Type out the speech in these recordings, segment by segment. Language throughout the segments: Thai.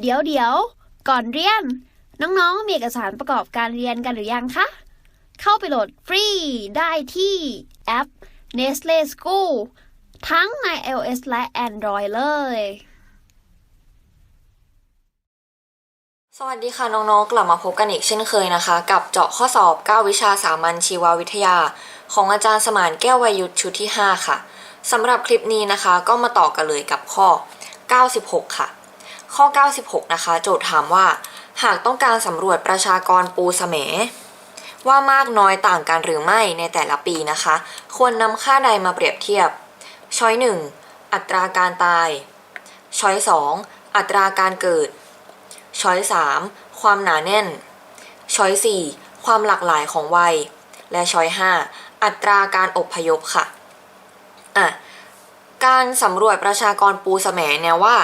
เดี๋ยวเดี๋ยว ก่อนเรียน น้องๆ มีเอกสารประกอบการเรียนกันหรือยังคะ เข้าไปโหลดฟรีได้ที่แอป Nestle School ทั้งใน iOS และ Android เลย สวัสดีค่ะน้องๆ กลับมาพบกันอีกเช่นเคยนะคะ กับเจาะข้อสอบ 9 วิชาสามัญชีววิทยา ของอาจารย์สมานแก้ววัยยุทธชุดที่ 5 ค่ะสำหรับคลิปนี้นะคะ ก็มาต่อกันเลยกับข้อ 96 ค่ะ ข้อ 96 นะคะ โจทย์ถามว่า หากต้องการสำรวจประชากรปูเสมว่ามากน้อยต่างกันหรือไม่ในแต่ละปีนะคะ ควรนำค่าใดมาเปรียบเทียบ ช้อย 1 อัตราการตาย ช้อย 2 อัตราการเกิด ช้อย 3 ความหนาแน่น ช้อย 4 ความหลากหลายของวัย และช้อย 5 อัตราการอพยพค่ะอะ การสำรวจประชากรปูแสมเนี่ยว่า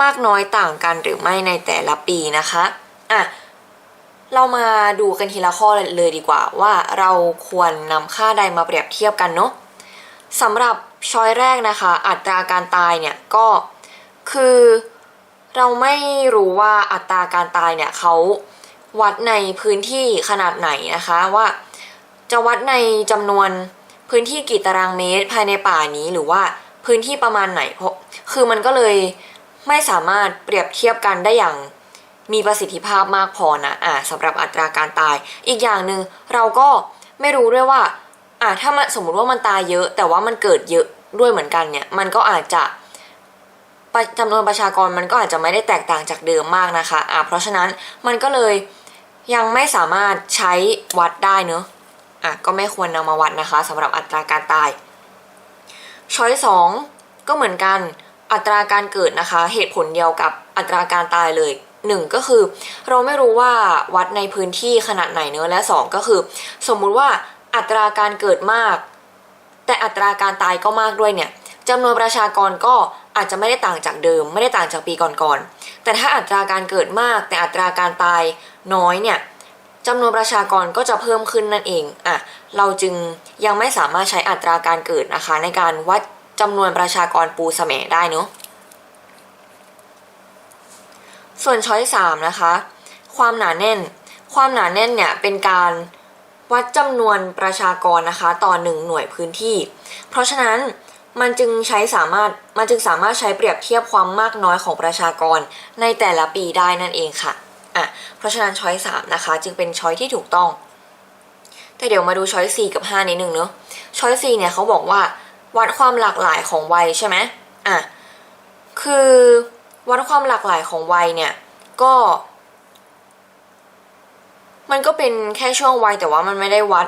มากน้อยต่างกันหรือไม่ในแต่ละปีนะคะอะเรามาดูกันทีละข้อเลยดีกว่า ว่าเราควรนำค่าใดมาเปรียบเทียบกันเนาะสำหรับช้อยแรกนะคะ อัตราการตายเนี่ยก็คือเราไม่รู้ว่าอัตราการตายเนี่ยเขาวัดในพื้นที่ขนาดไหนนะคะว่าจะวัดในจำนวนพื้นที่กี่ตารางเมตรภายในป่านี้หรือว่าพื้นที่ประมาณไหนเพราะคือมันก็เลย ไม่สามารถเปรียบเทียบกันได้อย่างมีประสิทธิภาพมากพอนะอ่าสำหรับอัตราการตาย อีกอย่างหนึ่งเราก็ไม่รู้ด้วยว่าอ่าถ้ามันสมมติว่ามันตายเยอะ แต่ว่ามันเกิดเยอะด้วยเหมือนกันเนี่ย มันก็อาจจะประจำนวนประชากรมันก็อาจจะไม่ได้แตกต่างจากเดิมมากนะคะอ่าเพราะฉะนั้นมันก็เลยยังไม่สามารถใช้วัดได้เนอะอะก็ไม่ควรนำมาวัดนะคะสำหรับอัตราการตายช้อยสองก็เหมือนกัน อัตราการเกิดนะคะ เหตุผลเดียวกับอัตราการตายเลยหนึ่งก็คือเราไม่รู้ว่าวัดในพื้นที่ขนาดไหนเนื้อและสองก็คือ สมมุติว่าอัตราการเกิดมาก แต่อัตราการตายก็มากด้วยเนี่ยจำนวนประชากรก็อาจจะไม่ได้ต่างจากเดิม ไม่ได้ต่างจากปีก่อนๆแต่ถ้าอัตราการเกิดมาก แต่อัตราการตายน้อยเนี่ยจำนวนประชากรก็จะเพิ่มขึ้นนั่นเองอะเราจึงยังไม่สามารถใช้อัตราการเกิดนะคะในการวัด จำนวนประชากรปูแสมได้เนอะส่วนช้อยสามนะคะ ความหนาแน่น ความหนาแน่นเนี่ยเป็นการวัดจำนวนประชากรนะคะต่อหนึ่งหน่วยพื้นที่ เพราะฉะนั้นมันจึงใช้สามารถมันจึงสามารถใช้เปรียบเทียบความมากน้อยของประชากรในแต่ละปีได้นั่นเองค่ะอะเพราะฉะนั้นช้อยสามนะคะจึงเป็นช้อยที่ถูกต้อง แต่เดี๋ยวมาดูช้อยสี่กับห้านิดนึงเนาะช้อยสี่เนี่ยเขาบอกว่า วัดความหลากหลายของวัยใช่ไหมอะคือวัดความหลากหลายของวัยเนี่ยก็ มันก็เป็นแค่ช่วงวัยแต่ว่ามันไม่ได้วัด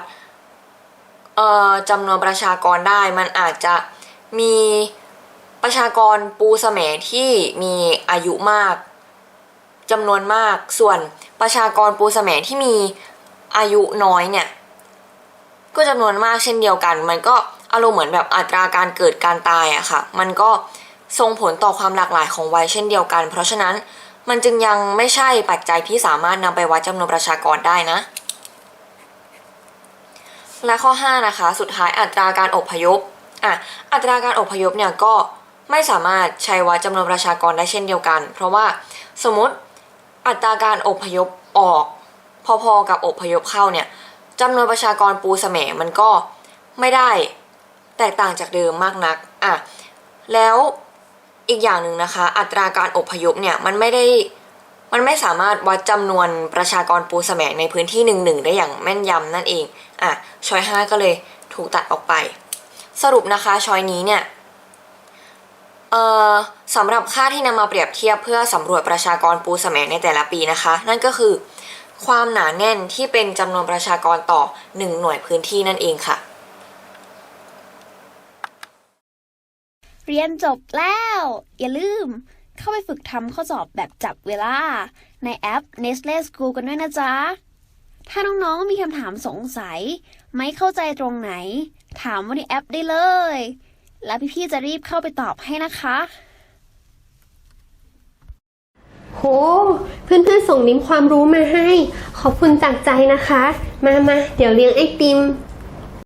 เอ่อจำนวนประชากรได้ มันอาจจะมีประชากรปูแสมที่มีอายุมากจำนวนมาก ส่วนประชากรปูแสมที่มีอายุน้อยเนี่ย ก็จำนวนมากเช่นเดียวกัน มันก็ อารมณ์เหมือนแบบอัตราการเกิดการตายอะค่ะ มันก็ส่งผลต่อความหลากหลายของวัยเช่นเดียวกัน เพราะฉะนั้นมันจึงยังไม่ใช่ปัจจัยที่สามารถนำไปวัดจำนวนประชากรได้นะ และข้อ 5 นะคะ สุดท้ายอัตราการอพยพอะอัตราการอพยพเนี่ยก็ไม่สามารถใช้วัดจำนวนประชากรได้เช่นเดียวกัน เพราะว่าสมมติอัตราการอพยพออกพอๆกับอพยพเข้าเนี่ยจำนวนประชากรปูแสมมันก็ไม่ได้ แตกต่างจากเดิมมากนักอะแล้วอีกอย่างหนึ่งนะคะ อัตราการอพยพเนี่ยมันไม่ได้มันไม่สามารถวัดจำนวนประชากรปูแสมในพื้นที่หนึ่งหนึ่งได้อย่างแม่นยำนั่นเองอะชอยห้าก็เลยถูกตัดออกไป สรุปนะคะชอยนี้เนี่ยเอ่อสำหรับค่าที่นำมาเปรียบเทียบเพื่อสำรวจประชากรปูแสมในแต่ละปีนะคะ นั่นก็คือ ความหนาแน่นที่เป็นจำนวนประชากรต่อ 1 หน่วยพื้นที่นั่นเองค่ะ เรียนจบแล้ว อย่าลืม เข้าไปฝึกทำข้อสอบแบบจับเวลา ในแอป Nestle School กันด้วยนะจ๊ะ ถ้าน้องๆมีคำถามสงสัย ไม่เข้าใจตรงไหน ถามว่าในแอปได้เลย แล้วพี่ๆจะรีบเข้าไปตอบให้นะคะ โห เพื่อนๆส่งลิงก์ความรู้มาให้ ขอบคุณจากใจนะคะ มามาเดี๋ยวเลี้ยงไอติม